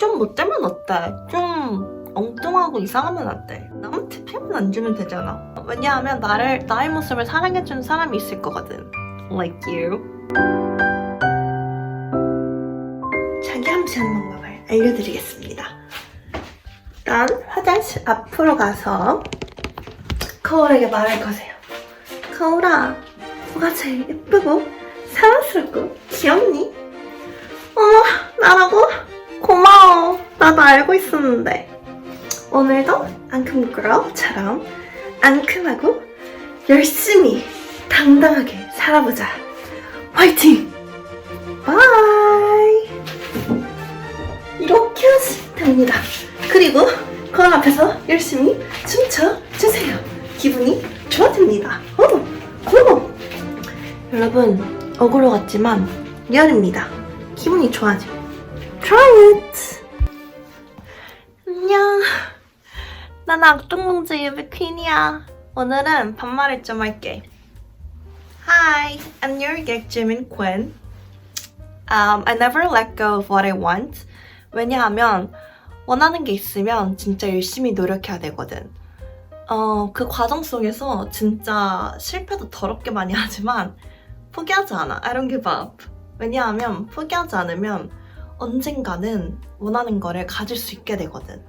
좀 못되면 어때? 좀 엉뚱하고 이상하면 안 돼. 남한테 피하면 안 주면 되잖아. 왜냐하면 나를 나의 모습을 사랑해주는 사람이 있을 거거든. Like you. 자기 함시하는 방법을 알려드리겠습니다. 일단 화장실 앞으로 가서 거울에게 말을 거세요. 거울아, 뭐가 제일 예쁘고 사랑스럽고 귀엽니? 어머, 알고 있었는데. 오늘도 앙큼 girl처럼 앙큼하고 열심히 당당하게 살아보자. 화이팅! 바이! 이렇게 하시면 됩니다. 그리고 거울 앞에서 열심히 춤춰주세요. 기분이 좋아집니다. 어, 고! 여러분, 억울로 같지만 리얼입니다. 기분이 좋아져. Try it! 안녕. 나는 악동공주 유비 퀸이야. 오늘은 반말을 좀 할게. Hi, I'm your geek Jimin Quinn. Um, I never let go of what I want. 왜냐하면 원하는 게 있으면 진짜 열심히 노력해야 되거든. 어, 그 과정 속에서 진짜 실패도 더럽게 많이 하지만 포기하지 않아. I don't give up. 왜냐하면 포기하지 않으면 언젠가는 원하는 거를 가질 수 있게 되거든.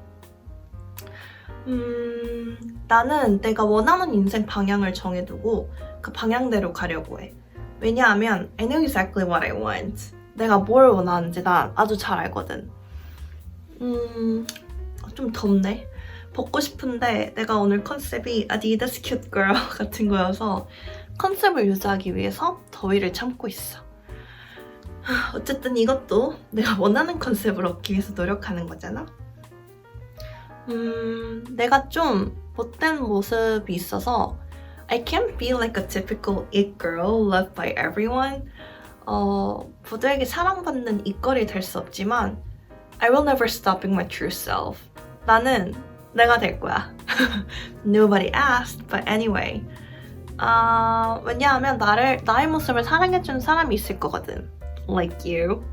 음, 나는 내가 원하는 인생 방향을 정해두고 그 방향대로 가려고 해. 왜냐하면 I know exactly what I want. 내가 뭘 원하는지 난 아주 잘 알거든. 음, 좀 덥네. 벗고 싶은데 내가 오늘 컨셉이 Adidas Cute Girl 같은 거여서 컨셉을 유지하기 위해서 더위를 참고 있어. 하, 어쨌든 이것도 내가 원하는 컨셉을 얻기 위해서 노력하는 거잖아. 음, 내가 좀 못된 모습이 있어서 I can't be like a typical it girl loved by everyone. 어, 부들에게 사랑받는 이거리 될 수 없지만 I will never stop being my true self. 나는 내가 될 거야. Nobody asked, but anyway. 아, 왜냐하면 나를 나의 모습을 사랑해주는 사람이 있을 거거든. Like you.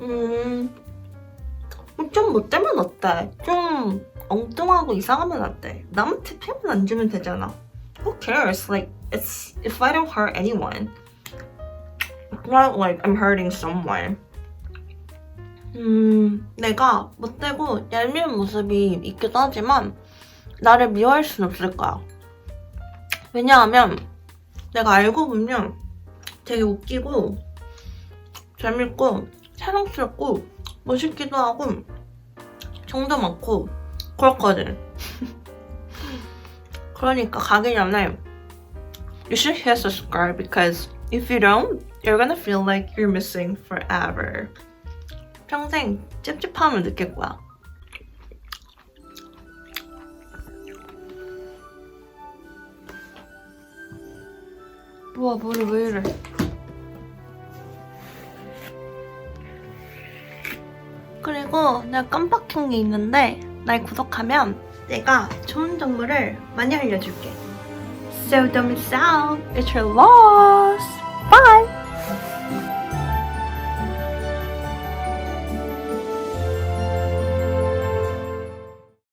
음, 좀 못되면 어때? 좀 엉뚱하고 이상하면 안 돼. 남한테 피하면 안 주면 되잖아. Who cares? Like, it's if I don't hurt anyone. It's not like I'm hurting someone. 음, 내가 못되고 얄미운 모습이 있기도 하지만 나를 미워할 순 없을 거야. 왜냐하면 내가 알고 보면 되게 웃기고 재밌고 사랑스럽고 멋있기도 하고 정도 많고 그렇거든. 그러니까 가기 전에 you should hit subscribe because if you don't, you're gonna feel like you're missing forever. 평생 찝찝함을 느낄 거야. 우와 머리 왜 이래? 그리고 내가 깜빡한 게 있는데 날 구독하면 내가 좋은 정보를 많이 알려줄게. So don't miss out. It's your loss. Bye.